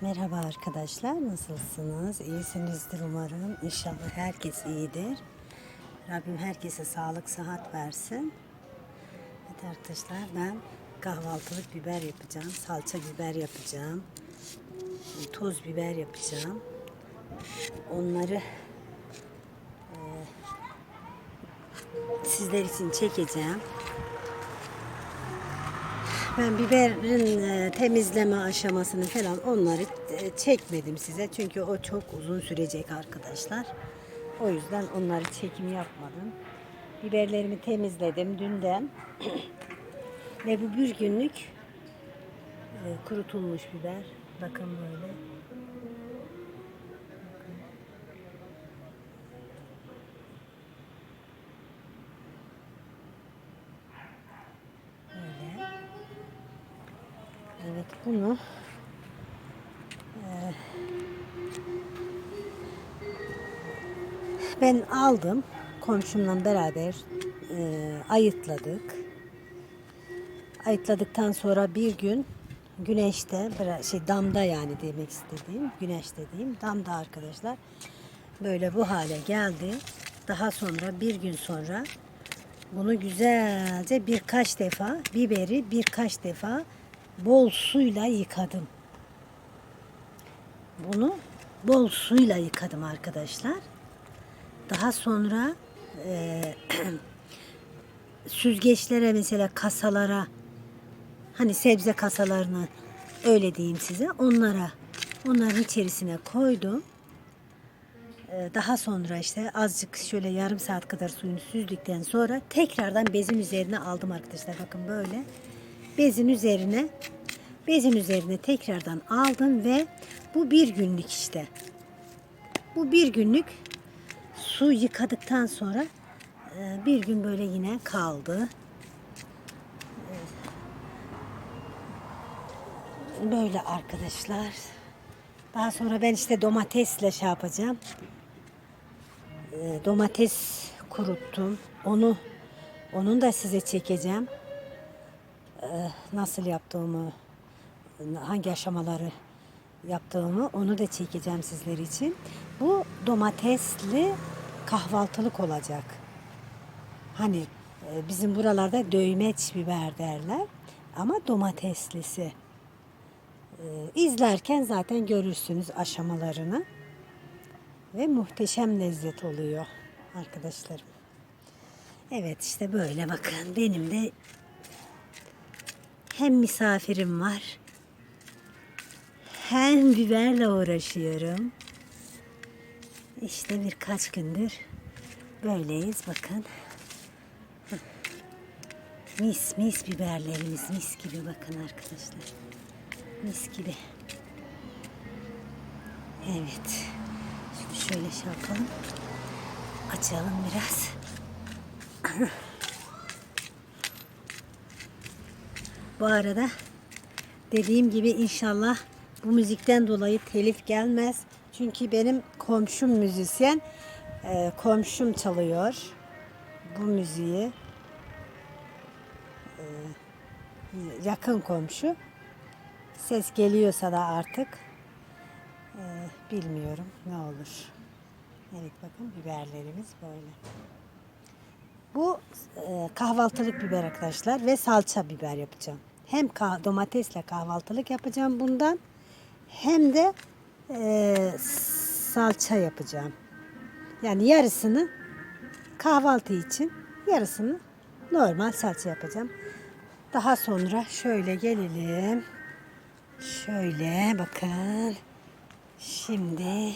Merhaba arkadaşlar, nasılsınız? İyisinizdir umarım. İnşallah herkes iyidir. Rabbim herkese sağlık, sıhhat versin. Evet arkadaşlar, ben kahvaltılık biber yapacağım. Salça biber yapacağım. Toz biber yapacağım. Onları e, sizler için çekeceğim. Ben biberin e, temizleme aşamasını falan onları e, çekmedim size. Çünkü o çok uzun sürecek arkadaşlar. O yüzden onları çekim yapmadım. Biberlerimi temizledim dünden. Ve bu bir günlük e, kurutulmuş biber. Bakın böyle. Böyle. Evet bunu eee, ben aldım komşumla beraber eee, ayıtladık. Ayıtladıktan sonra bir gün güneşte şey damda yani demek istediğim güneş dediğim damda arkadaşlar böyle bu hale geldi. Daha sonra bir gün sonra bunu güzelce birkaç defa biberi birkaç defa bol suyla yıkadım. Bunu bol suyla yıkadım arkadaşlar. Daha sonra eee, süzgeçlere mesela kasalara hani sebze kasalarını öyle diyeyim size onlara onların içerisine koydum. Ee, Daha sonra işte azıcık şöyle yarım saat kadar suyunu süzdükten sonra tekrardan bezin üzerine aldım arkadaşlar. Bakın böyle bezin üzerine bezin üzerine tekrardan aldım ve bu bir günlük işte. Bu bir günlük su yıkadıktan sonra e, bir gün böyle yine kaldı. Böyle arkadaşlar. Daha sonra ben işte domatesle şey yapacağım. Ee, domates kuruttum. Onu onun da size çekeceğim. Ee, nasıl yaptığımı, hangi aşamaları yaptığımı onu da çekeceğim sizler için. Bu domatesli kahvaltılık olacak. Hani e, bizim buralarda döymeç biber derler ama domateslisi. Ee, izlerken zaten görürsünüz aşamalarını. Ve muhteşem lezzet oluyor arkadaşlarım. Evet işte böyle bakın benim de hem misafirim var hem biberle uğraşıyorum. İşte birkaç gündür böyleyiz bakın. Mis mis biberlerimiz mis gibi bakın arkadaşlar. Mis gibi. Evet. Şimdi şöyle şey yapalım. Açalım biraz. Bu arada dediğim gibi inşallah bu müzikten dolayı telif gelmez. Çünkü benim komşum müzisyen. Ee, komşum çalıyor bu müziği. Ee, yakın komşu. Ses geliyorsa da artık ee, bilmiyorum ne olur. Evet bakın biberlerimiz böyle. Bu e, kahvaltılık biber arkadaşlar ve salça biber yapacağım. Hem kah- domatesle kahvaltılık yapacağım bundan hem de e, salça yapacağım. Yani yarısını kahvaltı için yarısını normal salça yapacağım. Daha sonra şöyle gelelim. Şöyle bakın. Şimdi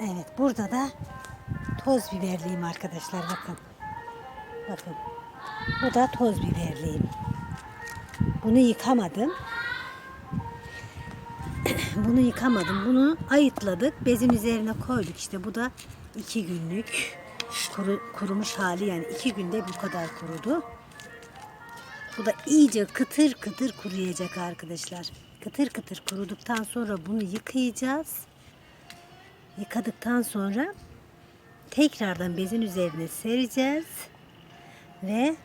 evet burada da toz biberliyim arkadaşlar bakın. Bakın. Bu da toz biberliyim. Bunu yıkamadım. Bunu yıkamadım. Bunu ayıtladık. Bezin üzerine koyduk. İşte bu da iki günlük kuru, kurumuş hali yani iki günde bu kadar kurudu. Bu da iyice kıtır kıtır kuruyacak arkadaşlar. Kıtır kıtır kuruduktan sonra bunu yıkayacağız. Yıkadıktan sonra tekrardan bezin üzerine sereceğiz. Ve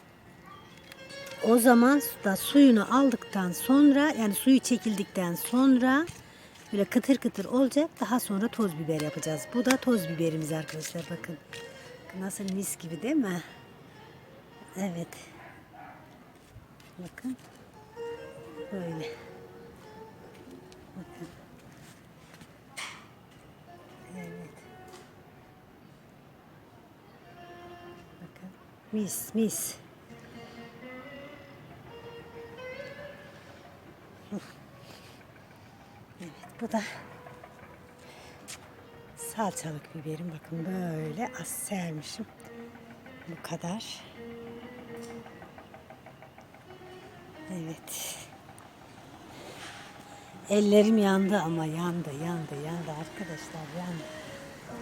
O zaman da suyunu aldıktan sonra yani suyu çekildikten sonra böyle kıtır kıtır olacak. Daha sonra toz biber yapacağız. Bu da toz biberimiz arkadaşlar bakın. Nasıl mis gibi değil mi? Evet. Bakın. Böyle. Bakın. Mis mis. Evet bu da salçalık biberim. Bakın böyle az sermişim. Bu kadar. Evet. Ellerim yandı ama yandı, yandı, yandı arkadaşlar yandı.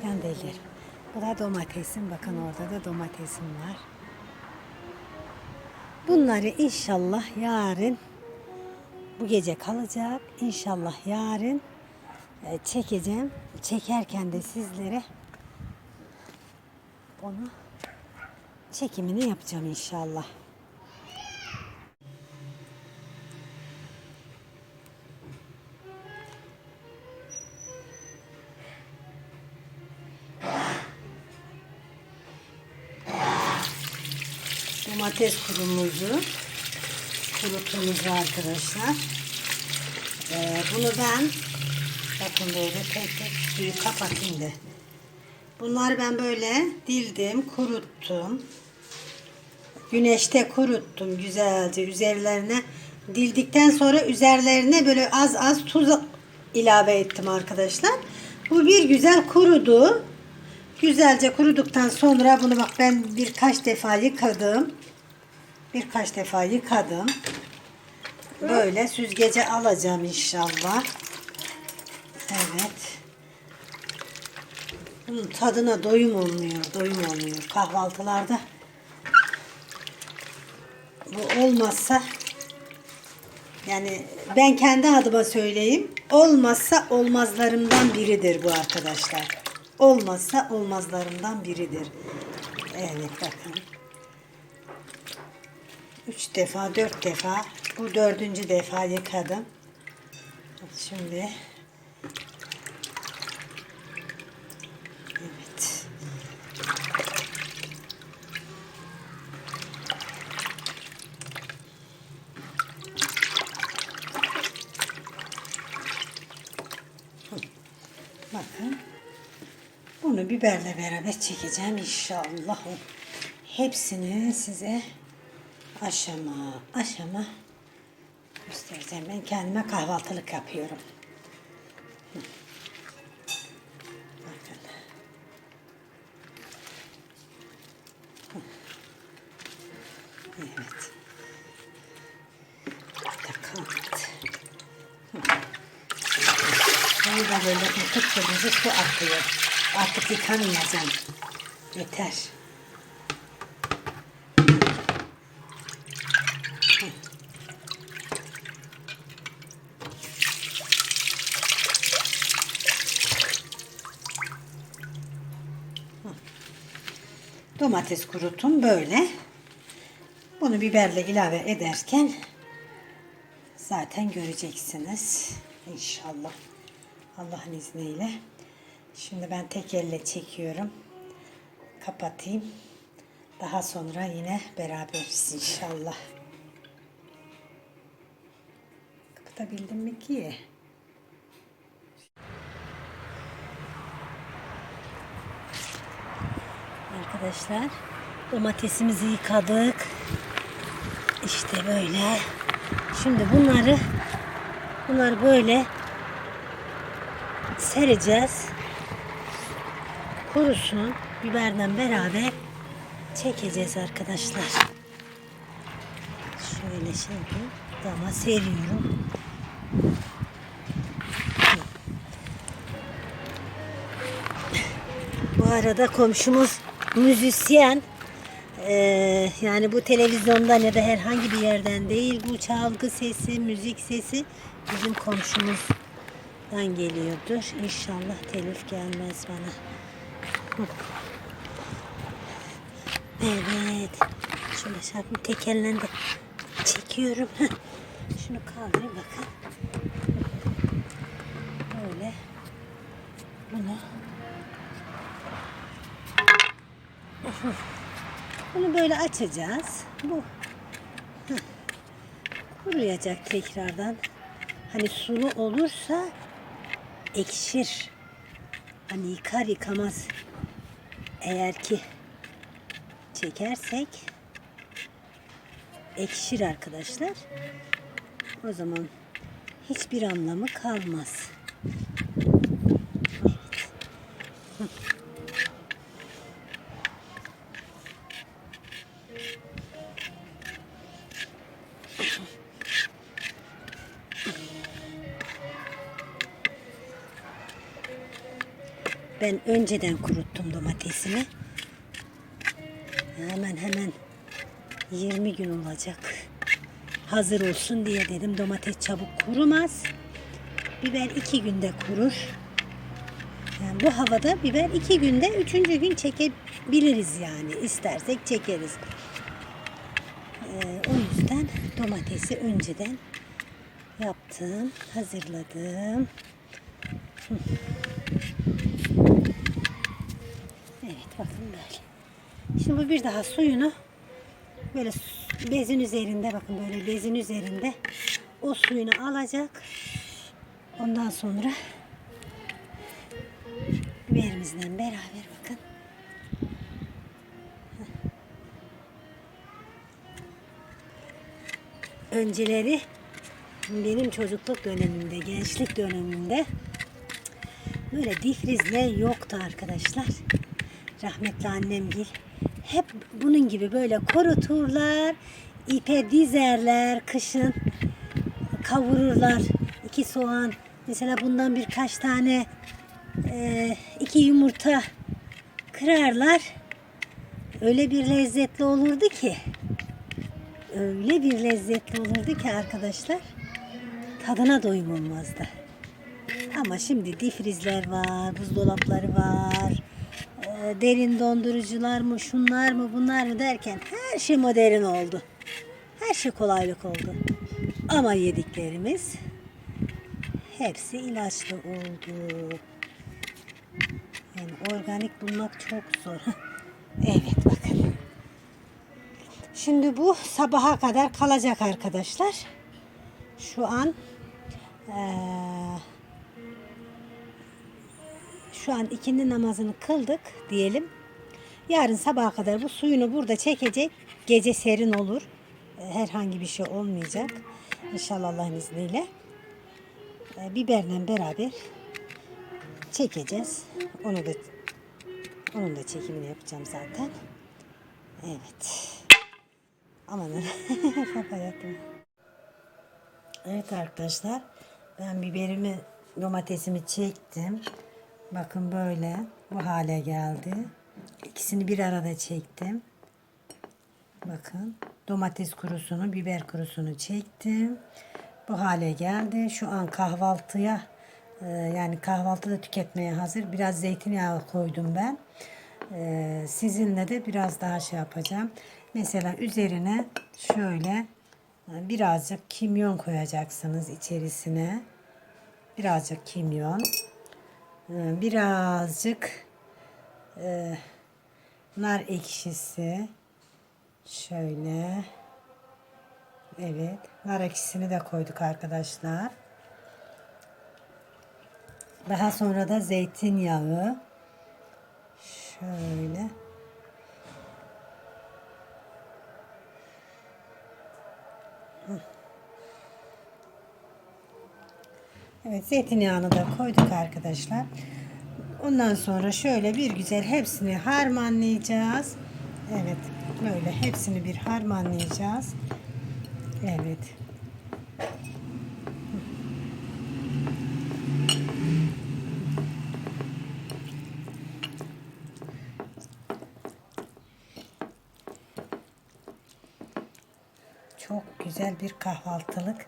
Yandı ellerim. Bu da domatesim. Bakın orada da domatesim var. Bunları inşallah yarın bu gece kalacak. İnşallah yarın e, çekeceğim. Çekerken de sizlere onu çekimini yapacağım inşallah. Domates kurumuzu kurutumuz arkadaşlar. Ee, bunu ben bakın böyle tek tek suyu kapatayım da. Bunları ben böyle dildim, kuruttum. Güneşte kuruttum güzelce üzerlerine. Dildikten sonra üzerlerine böyle az az tuz ilave ettim arkadaşlar. Bu bir güzel kurudu. Güzelce kuruduktan sonra bunu bak ben birkaç defa yıkadım. Birkaç defa yıkadım. Böyle süzgece alacağım inşallah. Evet. Bunun tadına doyum olmuyor, doyum olmuyor. Kahvaltılarda bu olmazsa yani ben kendi adıma söyleyeyim. Olmazsa olmazlarımdan biridir bu arkadaşlar. Olmazsa olmazlarımdan biridir. Evet bakın. Üç defa, dört defa. Bu dördüncü defa yıkadım. Şimdi Evet. Bakın. Bunu biberle beraber çekeceğim inşallah. Hepsini size aşama aşama göstereceğim. Ben kendime kahvaltılık yapıyorum. Evet. Bunu da böyle kıpkırmızı su akıyor. Artık yıkamayacağım. Yeter. Domates kurutum böyle. Bunu biberle ilave ederken zaten göreceksiniz. İnşallah. Allah'ın izniyle. Şimdi ben tek elle çekiyorum. Kapatayım. Daha sonra yine beraberiz inşallah. Kapatabildim mi ki? Arkadaşlar domatesimizi yıkadık. İşte böyle. Şimdi bunları bunları böyle sereceğiz. Kurusun. Biberden beraber çekeceğiz arkadaşlar. Şöyle şimdi dama seriyorum. Bu arada komşumuz müzisyen. Ee, yani bu televizyondan ya da herhangi bir yerden değil. Bu çalgı sesi, müzik sesi bizim komşumuzdan geliyordur. İnşallah telif gelmez bana. Evet. Şöyle şarkım tekerlendi. çekiyorum. Şunu kaldırayım bakın. Böyle açacağız. Bu kuruyacak tekrardan. Hani sulu olursa ekşir. Hani yıkar yıkamaz. Eğer ki çekersek ekşir arkadaşlar. O zaman hiçbir anlamı kalmaz. Ben önceden kuruttum domatesimi. Hemen hemen 20 gün olacak. Hazır olsun diye dedim. Domates çabuk kurumaz. Biber iki günde kurur. Yani bu havada biber iki günde, üçüncü gün çekebiliriz yani. İstersek çekeriz. Ee, o yüzden domatesi önceden yaptım, hazırladım. Hı. Evet bakın böyle. Şimdi bu bir daha suyunu böyle bezin üzerinde bakın böyle bezin üzerinde o suyunu alacak. Ondan sonra biberimizle beraber bakın. Önceleri benim çocukluk dönemimde, gençlik dönemimde böyle difrizle yoktu arkadaşlar. Rahmetli annemgil hep bunun gibi böyle kuruturlar, ipe dizerler, kışın kavururlar. iki soğan, mesela bundan birkaç tane e, iki yumurta kırarlar. Öyle bir lezzetli olurdu ki. Öyle bir lezzetli olurdu ki arkadaşlar. Tadına doyum olmazdı. Ama şimdi difrizler var, buzdolapları var, derin dondurucular mı, şunlar mı, bunlar mı derken her şey modern oldu. Her şey kolaylık oldu. Ama yediklerimiz hepsi ilaçlı oldu. Yani organik bulmak çok zor. evet bakın. Şimdi bu sabaha kadar kalacak arkadaşlar. Şu an eee şu an ikindi namazını kıldık diyelim. Yarın sabaha kadar bu suyunu burada çekecek. Gece serin olur. E, Herhangi bir şey olmayacak. İnşallah Allah'ın izniyle. E, Biberle beraber çekeceğiz. Onu da onun da çekimini yapacağım zaten. Evet. Aman kafa yaptım. Evet arkadaşlar. Ben biberimi domatesimi çektim. Bakın böyle bu hale geldi. İkisini bir arada çektim. Bakın domates kurusunu, biber kurusunu çektim. Bu hale geldi. Şu an kahvaltıya e, yani kahvaltıda tüketmeye hazır. Biraz zeytinyağı koydum ben. E, sizinle de biraz daha şey yapacağım. Mesela üzerine şöyle e, birazcık kimyon koyacaksınız içerisine. Birazcık kimyon. Ee, birazcık e, nar ekşisi. Şöyle. Evet nar ekşisini de koyduk arkadaşlar. Daha sonra da zeytinyağı. Şöyle Evet zeytinyağını da koyduk arkadaşlar. Ondan sonra şöyle bir güzel hepsini harmanlayacağız. Evet böyle hepsini bir harmanlayacağız. Evet. Çok güzel bir kahvaltılık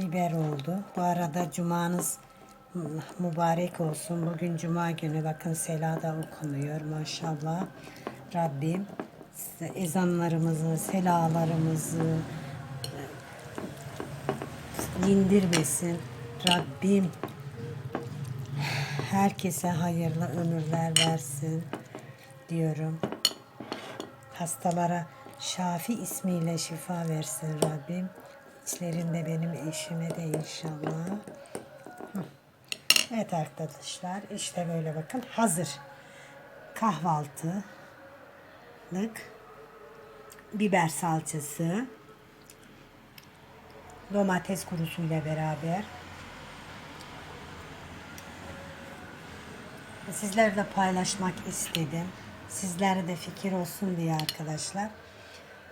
biber oldu. Bu arada cumanız mübarek olsun. Bugün cuma günü bakın selada okunuyor maşallah. Rabbim ezanlarımızı, selalarımızı, indirmesin. Rabbim herkese hayırlı ömürler versin diyorum. Hastalara Şafi ismiyle şifa versin Rabbim. İçlerinde benim eşime de inşallah. Evet arkadaşlar işte böyle bakın hazır. Kahvaltılık biber salçası domates kurusuyla beraber sizlerle paylaşmak istedim. Sizlere de fikir olsun diye arkadaşlar.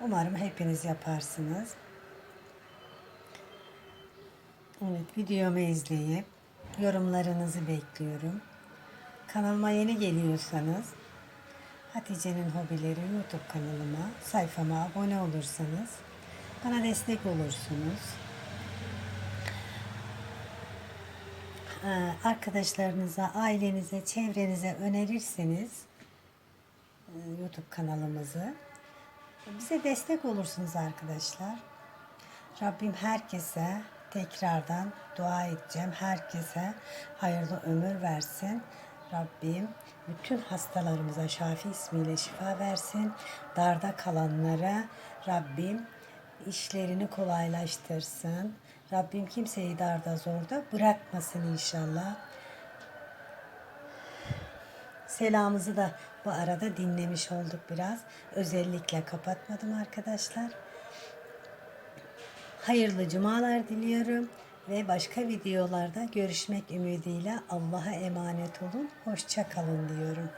Umarım hepiniz yaparsınız. Evet videomu izleyip yorumlarınızı bekliyorum. Kanalıma yeni geliyorsanız Hatice'nin Hobileri YouTube kanalıma, sayfama abone olursanız bana destek olursunuz. Ee, Arkadaşlarınıza, ailenize, çevrenize önerirseniz e, YouTube kanalımızı bize destek olursunuz arkadaşlar. Rabbim herkese tekrardan dua edeceğim. Herkese hayırlı ömür versin. Rabbim bütün hastalarımıza Şafi ismiyle şifa versin. Darda kalanlara Rabbim işlerini kolaylaştırsın. Rabbim kimseyi darda zorda bırakmasın inşallah. Selamımızı da bu arada dinlemiş olduk biraz. Özellikle kapatmadım arkadaşlar. Hayırlı cumalar diliyorum ve başka videolarda görüşmek ümidiyle Allah'a emanet olun. Hoşça kalın diyorum.